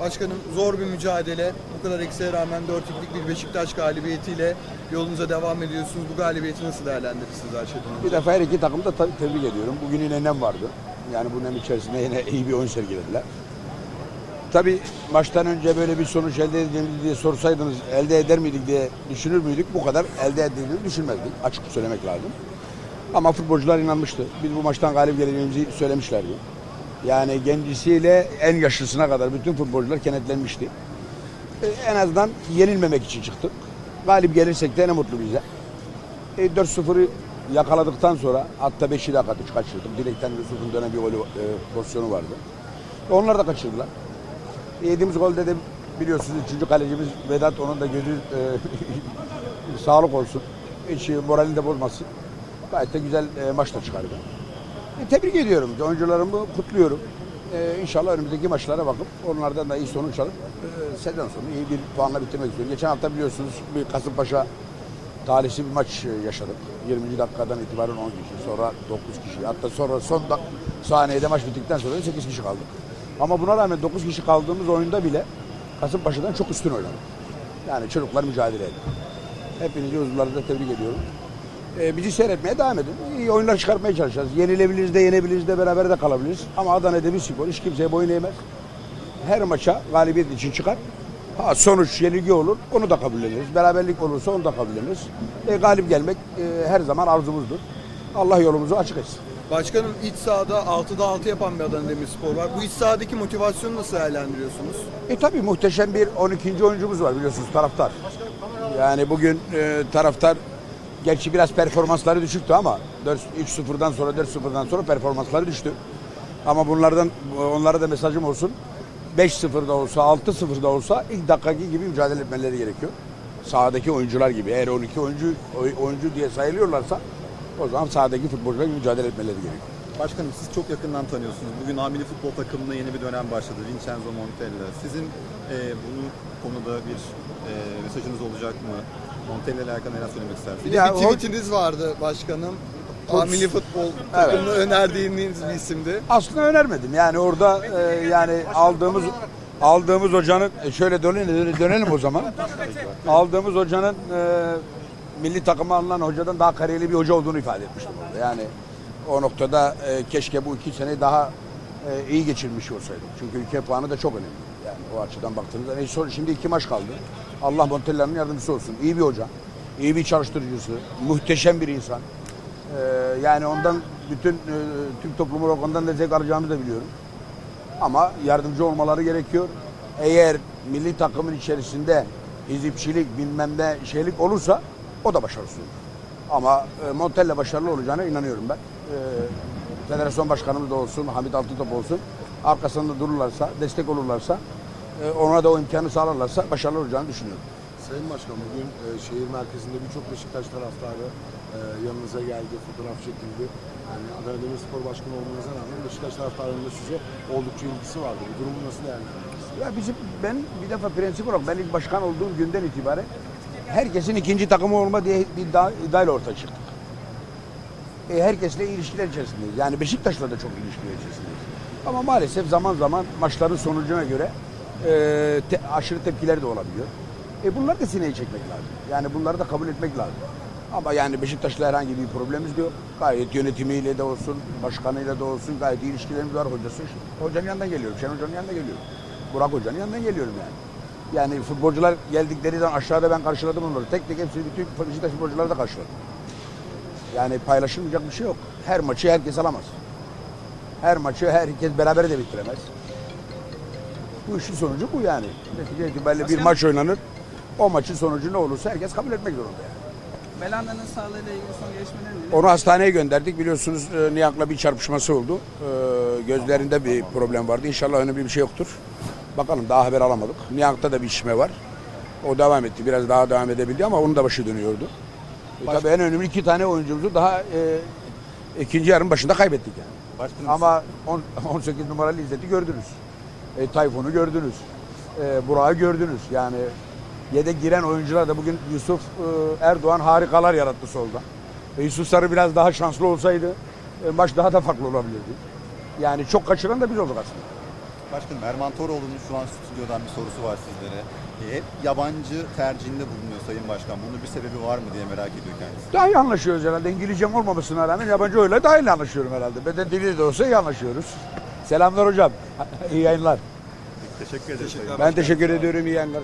Başkanım zor bir mücadele. Bu kadar eksiğe rağmen 4-2'lik bir Beşiktaş galibiyetiyle yolunuza devam ediyorsunuz. Bu galibiyeti nasıl değerlendirirsiniz Ayşe Hanım? Bir defa her iki takımı da tabii tebrik ediyorum. Bugün yine nem vardı. Yani bu nem içerisinde yine iyi bir oyun sergilediler. Tabii maçtan önce böyle bir sonuç elde edilir diye sorsaydınız elde eder miydik diye düşünür müydük? Bu kadar elde edildiğini düşünmezdik. Açık söylemek lazım. Ama futbolcular inanmıştı. Biz bu maçtan galip geleceğimizi söylemişlerdi. Yani gencisiyle en yaşlısına kadar bütün futbolcular kenetlenmişti. Ee, en azından yenilmemek için çıktık. Galip gelirsek de ne mutlu bize. E, 4-0'ı yakaladıktan sonra hatta 5'i de kaçırdık. kaçırdık. Direkten Yusuf'un dönen bir golü, e, pozisyonu vardı. Onlar da kaçırdılar. E, yediğimiz golde de biliyorsunuz 3. kalecimiz Vedat onun da gözü e, sağlık olsun. Hiç e, moralini de bozmasın. Gayet de güzel e, maçla çıkardı. E, tebrik ediyorum. Oyuncularımı kutluyorum. E, inşallah önümüzdeki maçlara bakıp onlardan da iyi sonuç alıp e, sezon sonu iyi bir puanla bitirmek istiyorum. Geçen hafta biliyorsunuz bir Kasımpaşa talihsiz bir maç e, yaşadık. 20. dakikadan itibaren 10 kişi, sonra 9 kişi, hatta sonra son da, saniyede maç bittikten sonra da 8 kişi kaldık. Ama buna rağmen 9 kişi kaldığımız oyunda bile Kasımpaşa'dan çok üstün oynadık. Yani çocuklar mücadele etti. Hepinizi huzurlarınızda da tebrik ediyorum. Ee, bizi seyretmeye devam edin. İyi oyunlar çıkartmaya çalışacağız. Yenilebiliriz de yenebiliriz de beraber de kalabiliriz. Ama Adana Demirspor hiç kimseye boyun eğmez. Her maça galibiyet için çıkar. Ha, sonuç yenilgi olur, onu da kabulleniriz. Beraberlik olursa onu da kabulleniriz. E, galip gelmek e, her zaman arzumuzdur. Allah yolumuzu açık etsin. Başkanım iç sahada 6'da 6 yapan bir Adana Demirspor var. Bu iç sahadaki motivasyonu nasıl değerlendiriyorsunuz? E tabii muhteşem bir 12. oyuncumuz var biliyorsunuz taraftar. Yani bugün e, taraftar gerçi biraz performansları düşüktü ama 4 3-0'dan sonra 4-0'dan sonra performansları düştü. Ama bunlardan onlara da mesajım olsun. 5-0'da olsa 6-0'da olsa ilk dakikaki gibi mücadele etmeleri gerekiyor. Sahadaki oyuncular gibi. Eğer 12 oyuncu oy- oyuncu diye sayılıyorlarsa o zaman sahadaki futbolcular gibi mücadele etmeleri gerekiyor. Başkanım siz çok yakından tanıyorsunuz. Bugün Amili futbol takımına yeni bir dönem başladı. Vincenzo Montella. Sizin e, bu konuda bir e, mesajınız olacak mı? Montella ile alakalı neler söylemek istersiniz? Ya bir o- tweetiniz vardı başkanım. Çok- Amili futbol takımını önerdiğiniz bir isimdi. Aslında önermedim. Yani orada e, yani aldığımız aldığımız hocanın e, şöyle dönelim, dönelim o zaman. aldığımız hocanın e, milli takıma alınan hocadan daha kariyerli bir hoca olduğunu ifade etmiştim orada. Yani o noktada e, keşke bu iki sene daha e, iyi geçirmiş olsaydık. Çünkü ülke puanı da çok önemli. Yani o açıdan baktığınızda. E, sonra- şimdi iki maç kaldı. Allah Montella'nın yardımcısı olsun. İyi bir hoca. iyi bir çalıştırıcısı. Muhteşem bir insan. Ee, yani ondan bütün e, Türk toplumu ondan da zevk alacağımı da biliyorum. Ama yardımcı olmaları gerekiyor. Eğer milli takımın içerisinde hizipçilik bilmem ne şeylik olursa o da başarısız olur. Ama e, Montella başarılı olacağına inanıyorum ben. E, federasyon başkanımız da olsun, Hamit Altıntop olsun. Arkasında dururlarsa, destek olurlarsa, e, ona da o imkanı sağlarlarsa başarılı olacağını düşünüyorum. Sayın Başkan bugün e, şehir merkezinde birçok Beşiktaş taraftarı e, yanınıza geldi, fotoğraf çekildi. Yani Adana Demirspor Başkanı olmanıza rağmen Beşiktaş taraftarının da size oldukça ilgisi vardı. Bu durumu nasıl değerlendiriyorsunuz? Ya bizim ben bir defa prensip olarak ben ilk başkan olduğum günden itibaren herkesin ikinci takımı olma diye bir iddia, iddiayla ortaya çıktık. E, herkesle ilişkiler içerisindeyiz. Yani Beşiktaş'la da çok ilişkiler içerisindeyiz. Ama maalesef zaman zaman maçların sonucuna göre e, te- aşırı tepkiler de olabiliyor. E, bunları da sineye çekmek lazım. Yani bunları da kabul etmek lazım. Ama yani Beşiktaş'la herhangi bir problemimiz de yok. Gayet yönetimiyle de olsun, başkanıyla da olsun gayet iyi ilişkilerimiz var hocası. Hocanın yanından geliyorum, Şen Hoca'nın yanından geliyorum. Burak Hoca'nın yanından geliyorum yani. Yani futbolcular geldikleri zaman aşağıda ben karşıladım onları. Tek tek hepsini bütün Beşiktaş futbolcuları da karşıladım. Yani paylaşılmayacak bir şey yok. Her maçı herkes alamaz. Her maçı herkes beraber de bitiremez. Bu işin sonucu bu yani. Netice itibariyle bir maç oynanır. O maçın sonucu ne olursa herkes kabul etmek zorunda yani. Belanda'nın sağlığıyla ilgili son gelişmeler neler? Onu hastaneye gönderdik. Biliyorsunuz e, Nihat'la bir çarpışması oldu. E, gözlerinde bir problem vardı. İnşallah önemli bir şey yoktur. Bakalım daha haber alamadık. Nihat'ta da bir işime var. O devam etti. Biraz daha devam edebildi ama onun da başı dönüyordu. E, tabii en önemli iki tane oyuncumuzu daha e, ikinci yarının başında kaybettik yani. Başkanım Ama on- 18 numaralı İzzet'i gördünüz. E, Tayfun'u gördünüz. E, Burak'ı gördünüz. Yani yedek giren oyuncular da bugün Yusuf e, Erdoğan harikalar yarattı solda. E, Yusuf Sarı biraz daha şanslı olsaydı e, maç daha da farklı olabilirdi. Yani çok kaçıran da biz olduk aslında. Başkanım Erman Toroğlu'nun şu an stüdyodan bir sorusu var sizlere. E, hep yabancı tercihinde bulunuyor Sayın Başkan. Bunun bir sebebi var mı diye merak ediyor kendisi. Daha iyi anlaşıyoruz herhalde. İngilizcem olmamasına rağmen yabancı öyle daha iyi anlaşıyorum herhalde. Beden dili de olsa iyi anlaşıyoruz. Selamlar hocam. İyi yayınlar. Teşekkür ederim. Teşekkürler. Ben teşekkür ediyorum. İyi yayınlar.